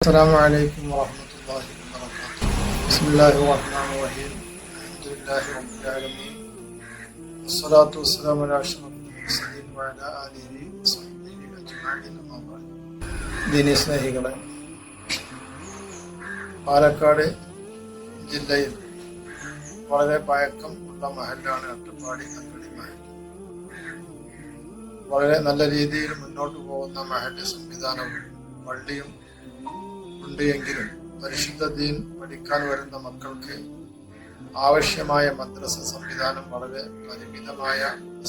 السلام عليكم ورحمة الله وبركاته بسم الله الرحمن الرحيم الحمد لله رب العالمين والصلاة والسلام على أشرف المرسلين وعلى آله وصحبه أجمعين أما بعد ദീനി സ്നേഹികളെ പാലക്കാട് ജില്ലയിൽ വളരെ പഴക്കം ഉള്ള മഹലാണ് അട്ടപ്പാടി അങ്കടി മഹൽ വളരെ നല്ല രീതിയിൽ മുന്നോട്ട് പോകുന്ന മഹന്റെ സംവിധാനവും പള്ളിയും ഉണ്ട് എങ്കിലും പരിശുദ്ധ ദീൻ പഠിക്കാൻ വരുന്ന മക്കൾക്ക് ആവശ്യമായ മദ്രസ സംവിധാനം വളരെ പരിമിതമായ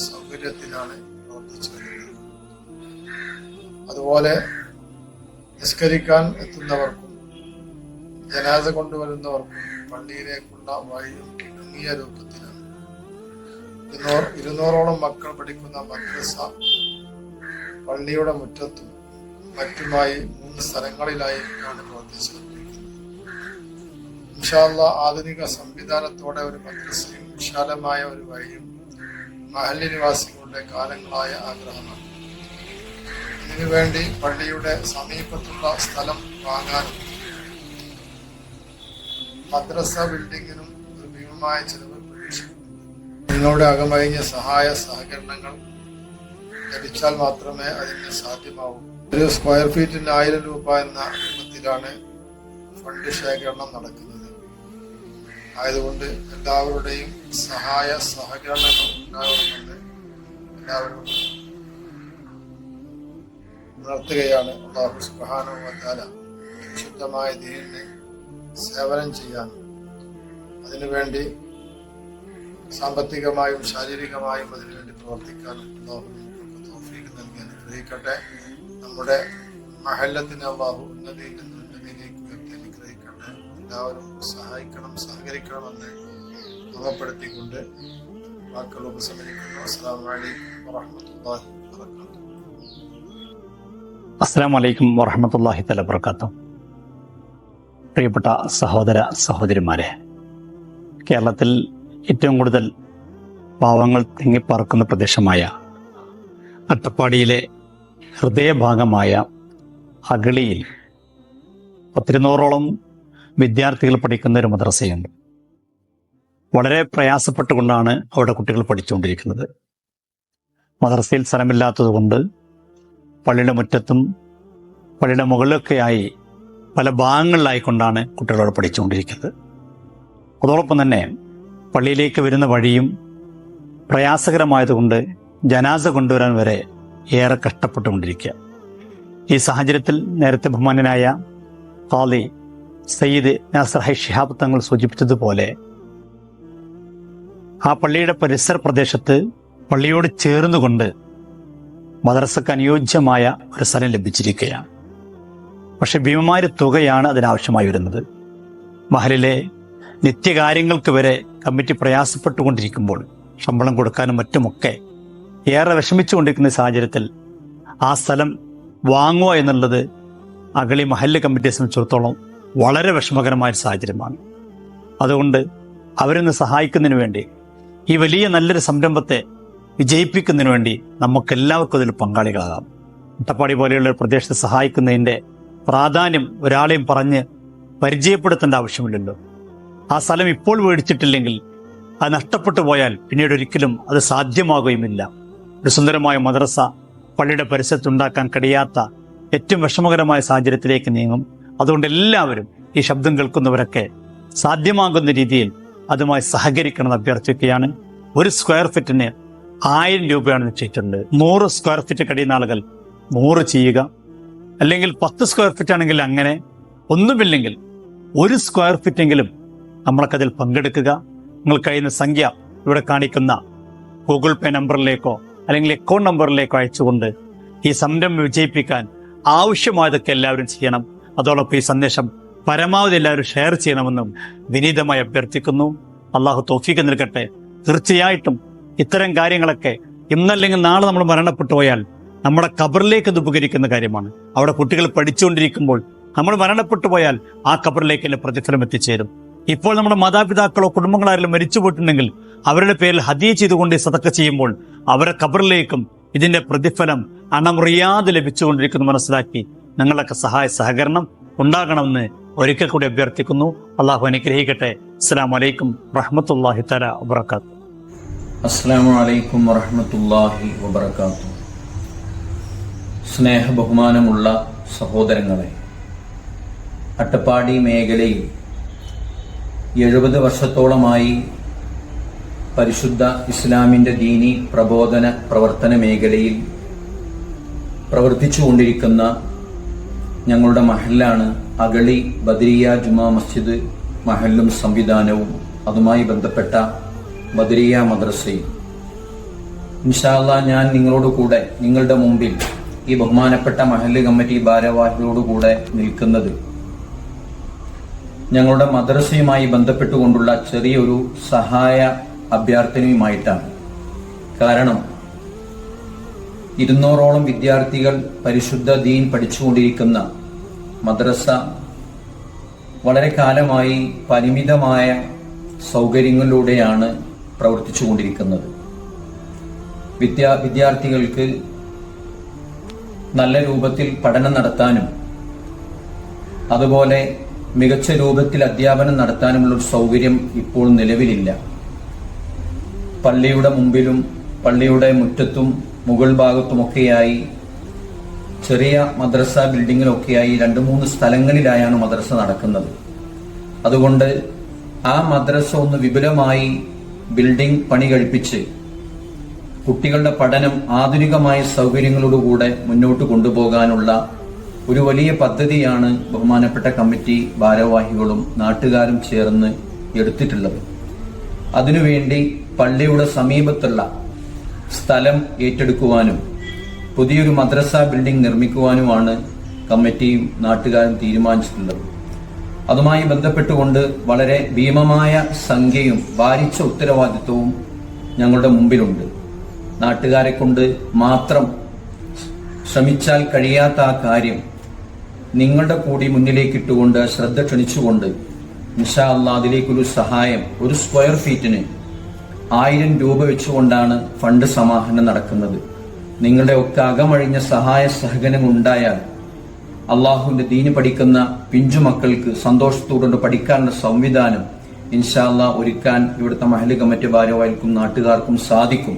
സൗകര്യത്തിലാണ് പ്രവർത്തിച്ചു വരുന്നത്. അതുപോലെ നിസ്കരിക്കാൻ എത്തുന്നവർക്കും ജനാസ കൊണ്ടുവരുന്നവർക്കും പള്ളിയിലേക്കുള്ള വഴിയും ഇടുങ്ങിയ രൂപത്തിലാണ്. ഇരുന്നൂറ് ഇരുന്നൂറോളം മക്കൾ പഠിക്കുന്ന മദ്രസ പള്ളിയുടെ മുറ്റത്തും മറ്റുമായി മൂന്ന് ഞാൻ പ്രവർത്തിച്ചുകൊണ്ടിരിക്കുന്നത് വിശാല ആധുനിക സംവിധാനത്തോടെ ഒരു മദ്രസയും വിശാലമായ ഒരു വഴിയും മഹല്ലി നിവാസികളുടെ കാലങ്ങളായ ആഗ്രഹമാണ്. ഇതിനുവേണ്ടി പള്ളിയുടെ സമീപത്തുള്ള സ്ഥലം വാങ്ങാനും മദ്രസ ബിൽഡിങ്ങിനും ഒരു ഭീമമായ ചെലവ് നിങ്ങളുടെ അകമഴിഞ്ഞ സഹായ സഹകരണങ്ങൾ ലഭിച്ചാൽ മാത്രമേ അതിന് സാധ്യമാവൂ. ഒരു സ്ക്വയർ ഫീറ്റിന് ആയിരം രൂപ എന്ന രൂപത്തിലാണ് ഫണ്ട് ശേഖരണം നടക്കുന്നത്. ആയതുകൊണ്ട് എല്ലാവരുടെയും സഹായ സഹകരണങ്ങൾ ഉണ്ടാകുന്നുണ്ട് എല്ലാവരും ഉണർത്തുകയാണ്. അള്ളാഹു സുബാനുവല ശുദ്ധമായ ദീനിനെ സേവനം ചെയ്യാൻ. അതിനുവേണ്ടി സാമ്പത്തികമായും ശാരീരികമായും അതിനുവേണ്ടി പ്രവർത്തിക്കാനും നൽകി അനുഗ്രഹിക്കട്ടെ. നമ്മുടെ മഹല്ലത്തിന് അള്ളാഹു ഉന്നതിയിൽ നിന്ന് ഉന്നതിയിലേക്ക് ഉയർത്തി അനുഗ്രഹിക്കട്ടെ. എല്ലാവരും സഹായിക്കണം സഹകരിക്കണമെന്ന് ഓർമ്മപ്പെടുത്തിക്കൊണ്ട് വാക്കുകൾ ഉപസംഹരിക്കുന്നു. അസ്സാം വലൈക്കും വാഹമത്തല്ലാഹി വാത്തു അസ്സാം വലൈക്കും വറഹമത്തല്ലാഹി തല വർക്കാത്തു പ്രിയപ്പെട്ട സഹോദര സഹോദരിമാരെ കേരളത്തിൽ ഏറ്റവും കൂടുതൽ പാവങ്ങൾ തിങ്ങിപ്പാർക്കുന്ന പ്രദേശമായ അട്ടപ്പാടിയിലെ ഹൃദയഭാഗമായ അഗളിയിൽ പത്തിരുന്നൂറോളം വിദ്യാർത്ഥികൾ പഠിക്കുന്ന ഒരു മദ്രസയുണ്ട്. വളരെ പ്രയാസപ്പെട്ടുകൊണ്ടാണ് അവിടെ കുട്ടികൾ പഠിച്ചുകൊണ്ടിരിക്കുന്നത്. മദ്രസയിൽ സ്ഥലമില്ലാത്തതുകൊണ്ട് പള്ളിയുടെ മുറ്റത്തും പള്ളിയുടെ മുകളിലൊക്കെയായി പല ഭാഗങ്ങളിലായിക്കൊണ്ടാണ് കുട്ടികളോട് പഠിച്ചുകൊണ്ടിരിക്കുന്നത്. അതോടൊപ്പം തന്നെ പള്ളിയിലേക്ക് വരുന്ന വഴിയും പ്രയാസകരമായതുകൊണ്ട് ജനാസ കൊണ്ടുവരാൻ വരെ ഏറെ കഷ്ടപ്പെട്ടുകൊണ്ടിരിക്കുക. ഈ സാഹചര്യത്തിൽ നേരത്തെ ബഹുമാനനായ ഖാലി സയ്യിദ് നാസർ ഹൈ ഷിഹാബ് തങ്ങൾ സൂചിപ്പിച്ചതുപോലെ ആ പള്ളിയുടെ പരിസര പ്രദേശത്ത് പള്ളിയോട് ചേർന്നുകൊണ്ട് മദ്രസക്ക് അനുയോജ്യമായ ഒരു സ്ഥലം ലഭിച്ചിരിക്കുകയാണ്. പക്ഷെ ഭീമമായ തുകയാണ് അതിനാവശ്യമായി വരുന്നത്. മഹലിലെ നിത്യകാര്യങ്ങൾക്ക് വരെ കമ്മിറ്റി പ്രയാസപ്പെട്ടുകൊണ്ടിരിക്കുമ്പോൾ ശമ്പളം കൊടുക്കാനും മറ്റുമൊക്കെ ഏറെ വിഷമിച്ചുകൊണ്ടിരിക്കുന്ന സാഹചര്യത്തിൽ ആ സ്ഥലം വാങ്ങുക എന്നുള്ളത് അഗളി മഹല്ല് കമ്മിറ്റിയെ സംബന്ധിച്ചിടത്തോളം വളരെ വിഷമകരമായ സാഹചര്യമാണ്. അതുകൊണ്ട് അവരൊന്ന് സഹായിക്കുന്നതിന് വേണ്ടി ഈ വലിയ നല്ലൊരു സംരംഭത്തെ വിജയിപ്പിക്കുന്നതിന് വേണ്ടി നമുക്കെല്ലാവർക്കും അതിൽ പങ്കാളികളാകാം. അട്ടപ്പാടി പോലെയുള്ള പ്രദേശത്തെ സഹായിക്കുന്നതിന്റെ പ്രാധാന്യം ഒരാളെയും പറഞ്ഞ് പരിചയപ്പെടുത്തേണ്ട ആവശ്യമില്ലല്ലോ. ആ സ്ഥലം ഇപ്പോൾ മേടിച്ചിട്ടില്ലെങ്കിൽ അത് നഷ്ടപ്പെട്ടു പോയാൽ പിന്നീട് ഒരിക്കലും അത് സാധ്യമാകുകയുമില്ല. ഒരു സുന്ദരമായ മദ്രസ പള്ളിയുടെ പരിസരത്തുണ്ടാക്കാൻ കഴിയാത്ത ഏറ്റവും വിഷമകരമായ സാഹചര്യത്തിലേക്ക് നീങ്ങും. അതുകൊണ്ട് എല്ലാവരും ഈ ശബ്ദം കേൾക്കുന്നവരൊക്കെ സാധ്യമാകുന്ന രീതിയിൽ അതുമായി സഹകരിക്കണമെന്ന് അഭ്യർത്ഥിക്കുകയാണ്. ഒരു സ്ക്വയർ ഫീറ്റിന് ആയിരം രൂപയാണ് നിശ്ചയിച്ചിട്ടുണ്ട്. നൂറ് സ്ക്വയർ ഫീറ്റ് കഴിയുന്ന ആളുകൾ നൂറ് ചെയ്യുക. അല്ലെങ്കിൽ പത്ത് സ്ക്വയർ ഫീറ്റ് ആണെങ്കിൽ അങ്ങനെ ഒന്നുമില്ലെങ്കിൽ ഒരു സ്ക്വയർ ഫീറ്റെങ്കിലും നമ്മളൊക്കെ അതിൽ പങ്കെടുക്കുക. നിങ്ങൾ കഴിയുന്ന സംഖ്യ ഇവിടെ കാണിക്കുന്ന ഗൂഗിൾ പേ നമ്പറിലേക്കോ അല്ലെങ്കിൽ അക്കൗണ്ട് നമ്പറിലേക്ക് അയച്ചുകൊണ്ട് ഈ സംരംഭം വിജയിപ്പിക്കാൻ ആവശ്യമായതൊക്കെ എല്ലാവരും ചെയ്യണം. അതോടൊപ്പം ഈ സന്ദേശം പരമാവധി എല്ലാവരും ഷെയർ ചെയ്യണമെന്നും വിനീതമായി അഭ്യർത്ഥിക്കുന്നു. അള്ളാഹു തോഫീക്ക് നിൽക്കട്ടെ തീർച്ചയായിട്ടും ഇത്തരം കാര്യങ്ങളൊക്കെ ഇന്നല്ലെങ്കിൽ നാളെ നമ്മൾ മരണപ്പെട്ടു പോയാൽ നമ്മുടെ കബറിലേക്ക് അത് ഉപകരിക്കുന്ന കാര്യമാണ്. അവിടെ കുട്ടികൾ പഠിച്ചുകൊണ്ടിരിക്കുമ്പോൾ നമ്മൾ മരണപ്പെട്ടു പോയാൽ ആ കബറിലേക്ക് തന്നെ പ്രതിഫലം എത്തിച്ചേരും. ഇപ്പോൾ നമ്മുടെ മാതാപിതാക്കളോ കുടുംബങ്ങളാരെങ്കിലും മരിച്ചു പോയിട്ടുണ്ടെങ്കിൽ അവരുടെ പേരിൽ ഹദിയ ചെയ്തുകൊണ്ട് സതക്ക ചെയ്യുമ്പോൾ അവരെ കബറിലേക്കും ഇതിന്റെ പ്രതിഫലം അണമുറിയാതെ ലഭിച്ചുകൊണ്ടിരിക്കുന്നു മനസ്സിലാക്കി. നിങ്ങളൊക്കെ സഹായ സഹകരണം ഉണ്ടാകണമെന്ന് ഒരിക്കൽ കൂടി അഭ്യർത്ഥിക്കുന്നു. അള്ളാഹു അനുഗ്രഹിക്കട്ടെ. അസ്സാം വലൈക്കും വറഹമത്തല്ലാഹി തല വബർക്കാത്തു സ്നേഹ ബഹുമാനമുള്ള സഹോദരങ്ങളെ അട്ടപ്പാടി മേഖലയിൽ എഴുപത് വർഷത്തോളമായി പരിശുദ്ധ ഇസ്ലാമിന്റെ ദീനി പ്രബോധന പ്രവർത്തന മേഖലയിൽ പ്രവർത്തിച്ചു കൊണ്ടിരിക്കുന്ന ഞങ്ങളുടെ മഹല്ലാണ് അഗളി ബദരിയ ജുമാ മസ്ജിദ് മഹലും സംവിധാനവും. അതുമായി ബന്ധപ്പെട്ട ബദരിയ മദ്രസയും. ഇൻഷാല്ല ഞാൻ നിങ്ങളോട് കൂടെ നിങ്ങളുടെ മുമ്പിൽ ഈ ബഹുമാനപ്പെട്ട മഹൽ കമ്മിറ്റി ഭാരവാഹികളോട് കൂടെ നിൽക്കുന്നത് ഞങ്ങളുടെ മദ്രസയുമായി ബന്ധപ്പെട്ടുകൊണ്ടുള്ള ചെറിയൊരു സഹായ അഭ്യർത്ഥനയുമായിട്ടാണ്. കാരണം ഇരുന്നൂറോളം വിദ്യാർത്ഥികൾ പരിശുദ്ധ ദീൻ പഠിച്ചുകൊണ്ടിരിക്കുന്ന മദ്രസ വളരെ കാലമായി പരിമിതമായ സൗകര്യങ്ങളിലൂടെയാണ് പ്രവർത്തിച്ചുകൊണ്ടിരിക്കുന്നത്. വിദ്യാ വിദ്യാർത്ഥികൾക്ക് നല്ല രൂപത്തിൽ പഠനം നടത്താനും അതുപോലെ മികച്ച രൂപത്തിൽ അധ്യാപനം നടത്താനുമുള്ള ഒരു സൗകര്യം ഇപ്പോൾ നിലവിലില്ല. പള്ളിയുടെ മുമ്പിലും പള്ളിയുടെ മുറ്റത്തും മുകൾ ഭാഗത്തുമൊക്കെയായി ചെറിയ മദ്രസ ബിൽഡിങ്ങിലൊക്കെയായി രണ്ട് മൂന്ന് സ്ഥലങ്ങളിലായാണ് മദ്രസ നടക്കുന്നത്. അതുകൊണ്ട് ആ മദ്രസ ഒന്ന് വിപുലമായി ബിൽഡിംഗ് പണി കഴിപ്പിച്ച് കുട്ടികളുടെ പഠനം ആധുനികമായ സൗകര്യങ്ങളോടുകൂടെ മുന്നോട്ട് കൊണ്ടുപോകാനുള്ള ഒരു വലിയ പദ്ധതിയാണ് ബഹുമാനപ്പെട്ട കമ്മിറ്റി ഭാരവാഹികളും നാട്ടുകാരും ചേർന്ന് എടുത്തിട്ടുള്ളത്. അതിനുവേണ്ടി പള്ളിയുടെ സമീപത്തുള്ള സ്ഥലം ഏറ്റെടുക്കുവാനും പുതിയൊരു മദ്രസ ബിൽഡിംഗ് നിർമ്മിക്കുവാനുമാണ് കമ്മിറ്റിയും നാട്ടുകാരും തീരുമാനിച്ചിട്ടുള്ളത്. അതുമായി ബന്ധപ്പെട്ടുകൊണ്ട് വളരെ ഭീമമായ സംഖ്യയും ഭാരിച്ച ഉത്തരവാദിത്വവും ഞങ്ങളുടെ മുമ്പിലുണ്ട്. നാട്ടുകാരെ കൊണ്ട് മാത്രം ശ്രമിച്ചാൽ കഴിയാത്ത ആ കാര്യം നിങ്ങളുടെ കൂടി മുന്നിലേക്കിട്ടുകൊണ്ട് ശ്രദ്ധ ക്ഷണിച്ചുകൊണ്ട് നിഷാ അള്ളാ അതിലേക്കൊരു സഹായം ഒരു സ്ക്വയർ ഫീറ്റിന് ആയിരം രൂപ വെച്ചുകൊണ്ടാണ് ഫണ്ട് സമാഹരണം നടക്കുന്നത്. നിങ്ങളുടെ ഒക്കെ അകമഴിഞ്ഞ സഹായ സഹകരണം ഉണ്ടായാൽ അള്ളാഹുവിന്റെ ദീന് പഠിക്കുന്ന പിഞ്ചു മക്കൾക്ക് സന്തോഷത്തോടുകൊണ്ട് പഠിക്കാനുള്ള സംവിധാനം ഇൻഷാല്ല ഒരുക്കാൻ ഇവിടുത്തെ മഹൽ കമ്മിറ്റി ഭാരവാഹികൾക്കും നാട്ടുകാർക്കും സാധിക്കും.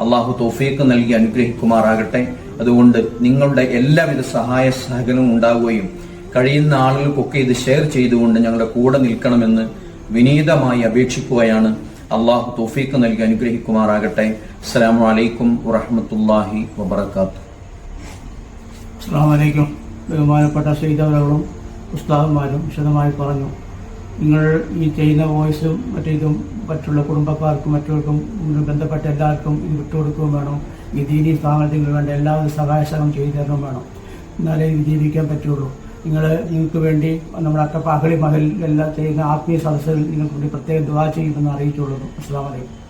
അള്ളാഹു തോഫീക്ക് നൽകി അനുഗ്രഹിക്കുമാറാകട്ടെ. അതുകൊണ്ട് നിങ്ങളുടെ എല്ലാവിധ സഹായ സഹകരണവും ഉണ്ടാവുകയും കഴിയുന്ന ആളുകൾക്കൊക്കെ ഇത് ഷെയർ ചെയ്തുകൊണ്ട് ഞങ്ങളുടെ കൂടെ നിൽക്കണമെന്ന് വിനീതമായി അപേക്ഷിക്കുകയാണ്. അള്ളാഹു തോഫീക്ക് നൽകി അനുഗ്രഹിക്കുമാറാകട്ടെ. അസ്സാം വലൈക്കും വറഹമത്തല്ലാഹി വബർക്കാത്തു അസ്സാം വലൈക്കും ബഹുമാനപ്പെട്ട ശ്രീതവരകളും ഉസ്താദന്മാരും വിശദമായി പറഞ്ഞു. നിങ്ങൾ ഈ ചെയ്യുന്ന വോയിസും മറ്റേതും മറ്റുള്ള കുടുംബക്കാർക്കും മറ്റുള്ളവർക്കും ബന്ധപ്പെട്ട എല്ലാവർക്കും ഇത് വിട്ടുകൊടുക്കുകയും വേണം. ഈ ദീനി സ്ഥാപനത്തിന് വേണ്ട എല്ലാവരും സഹായ സഹം ചെയ്തു തരണം വേണം. എന്നാലേ ഇത് ജീവിക്കാൻ പറ്റുള്ളൂ. നിങ്ങൾ നിങ്ങൾക്ക് വേണ്ടി നമ്മുടെ അക്കപ്പ മഹൽ എല്ലാം ചെയ്യുന്ന ആത്മീയ സദസ്സിൽ നിങ്ങൾക്ക് വേണ്ടി പ്രത്യേകം ദുവാ ചെയ്യുമെന്ന് അറിയിച്ചുകൊള്ളുന്നു. അസ്സാം വലൈക്കും